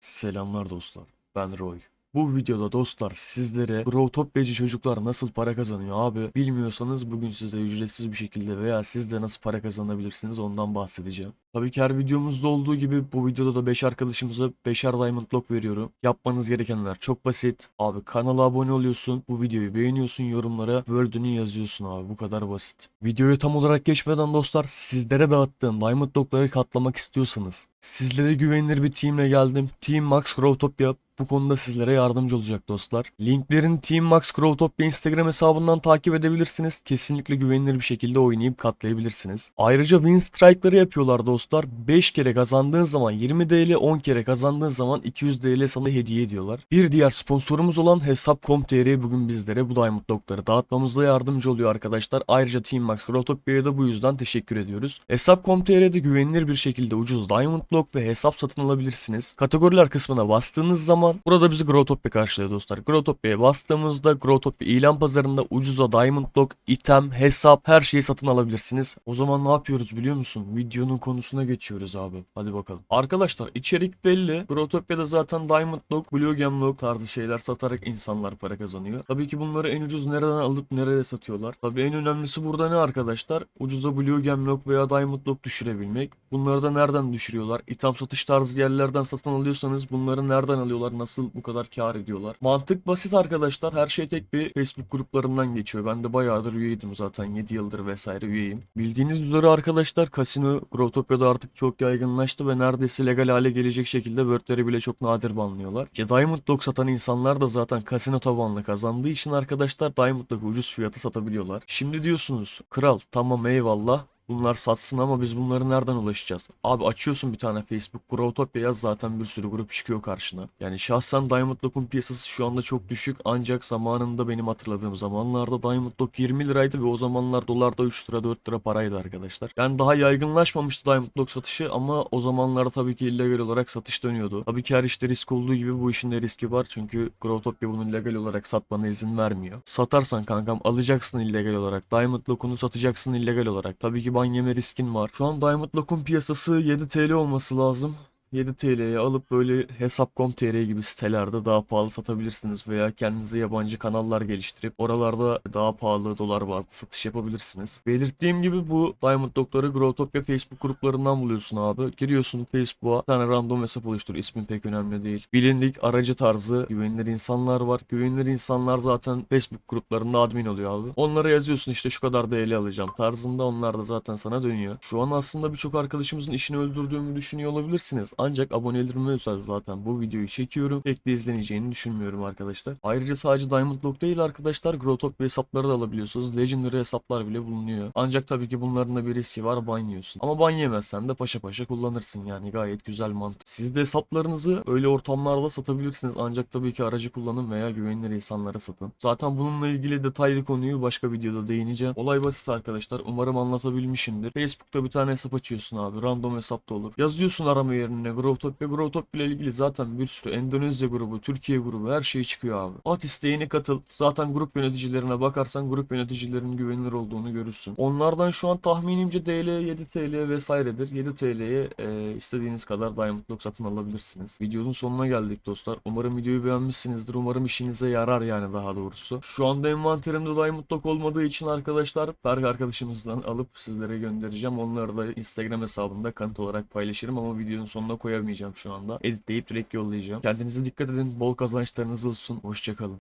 Selamlar dostlar. Ben Roy. Bu videoda dostlar sizlere Growtopia'cı çocuklar nasıl para kazanıyor abi bilmiyorsanız bugün size ücretsiz bir şekilde veya siz de nasıl para kazanabilirsiniz ondan bahsedeceğim. Tabii ki her videomuzda olduğu gibi bu videoda da 5 arkadaşımıza 5'er Diamond Block veriyorum. Yapmanız gerekenler çok basit. Abi kanala abone oluyorsun, bu videoyu beğeniyorsun, yorumlara World'ünü yazıyorsun abi bu kadar basit. Videoya tam olarak geçmeden dostlar sizlere dağıttığım Diamond Block'ları katlamak istiyorsanız sizlere güvenilir bir teamle geldim. Team Max Growtopia bu konuda sizlere yardımcı olacak dostlar. Linklerin Team Max Growtopia Instagram hesabından takip edebilirsiniz. Kesinlikle güvenilir bir şekilde oynayıp katlayabilirsiniz. Ayrıca win strike'ları yapıyorlar dostlar. 5 kere kazandığın zaman 20 TL, 10 kere kazandığın zaman 200 TL sana hediye ediyorlar. Bir diğer sponsorumuz olan Hesap.com.tr bugün bizlere bu Diamond Dog'ları dağıtmamızda yardımcı oluyor arkadaşlar. Ayrıca Team Max Growtopia'ya da bu yüzden teşekkür ediyoruz. Hesap.com.tr'de güvenilir bir şekilde ucuz Diamond Block ve hesap satın alabilirsiniz. Kategoriler kısmına bastığınız zaman burada bizi Growtopia karşılıyor dostlar. Growtopia'ya bastığımızda Growtopia ilan pazarında ucuza Diamond Block, item, hesap her şeyi satın alabilirsiniz. O zaman ne yapıyoruz biliyor musun? Videonun konusuna geçiyoruz abi. Hadi bakalım. Arkadaşlar içerik belli. Growtopia'da zaten Diamond Block, Blue Gem Block tarzı şeyler satarak insanlar para kazanıyor. Tabii ki bunları en ucuz nereden alıp nereye satıyorlar. Tabii en önemlisi burada ne arkadaşlar? Ucuza Blue Gem Block veya Diamond Block düşürebilmek. Bunları da nereden düşürüyorlar? İtham satış tarzı yerlerden satın alıyorsanız bunları nereden alıyorlar? Nasıl bu kadar kar ediyorlar? Mantık basit arkadaşlar. Her şey tek bir Facebook gruplarından geçiyor. Ben de bayağıdır üyeydim zaten. 7 yıldır vesaire üyeyim. Bildiğiniz üzere arkadaşlar kasino Growtopia'da artık çok yaygınlaştı ve neredeyse legal hale gelecek şekilde wordleri bile çok nadir banlıyorlar. Ki Diamond Dog satan insanlar da zaten kasino tabanlı kazandığı için arkadaşlar Diamond Dog'u ucuz fiyata satabiliyorlar. Şimdi diyorsunuz kral tamam eyvallah Bunlar satsın ama biz bunları nereden ulaşacağız? Abi açıyorsun bir tane Facebook Growtopia yaz zaten bir sürü grup çıkıyor karşına. Yani şahsen Diamond Lock'un piyasası şu anda çok düşük ancak zamanında benim hatırladığım zamanlarda Diamond Lock 20 liraydı ve o zamanlar dolar da 3 lira 4 lira paraydı arkadaşlar. Yani daha yaygınlaşmamıştı Diamond Lock satışı ama o zamanlarda tabii ki illegal olarak satış dönüyordu. Tabii ki her işte risk olduğu gibi bu işin de riski var çünkü Growtopia bunu legal olarak satmana izin vermiyor. Satarsan kankam alacaksın illegal olarak. Diamond Lock'unu satacaksın illegal olarak. Tabii ki ban yeme riskin var. Şu an Diamond Lock'un piyasası 7 TL olması lazım. 7 TL'ye alıp böyle hesap.com.tr gibi sitelerde daha pahalı satabilirsiniz veya kendinize yabancı kanallar geliştirip oralarda daha pahalı dolar bazlı satış yapabilirsiniz. Belirttiğim gibi bu Diamond Dog'ları Growtopia Facebook gruplarından buluyorsun abi. Giriyorsun Facebook'a bir tane random hesap oluştur. İsmin pek önemli değil. Bilindik aracı tarzı güvenilir insanlar var. Güvenilir insanlar zaten Facebook gruplarında admin oluyor abi. Onlara yazıyorsun işte şu kadar DL alacağım tarzında onlar da zaten sana dönüyor. Şu an aslında birçok arkadaşımızın işini öldürdüğümü düşünüyor olabilirsiniz. Ancak abonelerime özel zaten bu videoyu çekiyorum. Pek de izleneceğini düşünmüyorum arkadaşlar. Ayrıca sadece Diamond Lock değil arkadaşlar. Growtopia hesapları da alabiliyorsunuz. Legendary hesaplar bile bulunuyor. Ancak tabii ki bunların da bir riski var. Ban. Ama ban yemezsen de paşa paşa kullanırsın yani. Gayet güzel mantık. Siz de hesaplarınızı öyle ortamlarda satabilirsiniz. Ancak tabii ki aracı kullanın veya güvenilir insanlara satın. Zaten bununla ilgili detaylı konuyu başka videoda değineceğim. Olay basit arkadaşlar. Umarım anlatabilmişimdir. Facebook'ta bir tane hesap açıyorsun abi. Random hesap da olur. Yazıyorsun arama yerine Growtopia. Growtopia ile ilgili zaten bir sürü Endonezya grubu, Türkiye grubu her şey çıkıyor abi. At isteğini katıl. Zaten grup yöneticilerine bakarsan grup yöneticilerinin güvenilir olduğunu görürsün. Onlardan şu an tahminimce DL 7 TL vesairedir. 7 TL'ye e, istediğiniz kadar Diamond Lock satın alabilirsiniz. Videonun sonuna geldik dostlar. Umarım videoyu beğenmişsinizdir. Umarım işinize yarar yani daha doğrusu. Şu anda envanterimde Diamond Lock olmadığı için arkadaşlar Berk arkadaşımızdan alıp sizlere göndereceğim. Onları da Instagram hesabında kanıt olarak paylaşırım ama videonun sonuna koyamayacağım şu anda. Editleyip direkt yollayacağım. Kendinize dikkat edin. Bol kazançlarınız olsun. Hoşçakalın.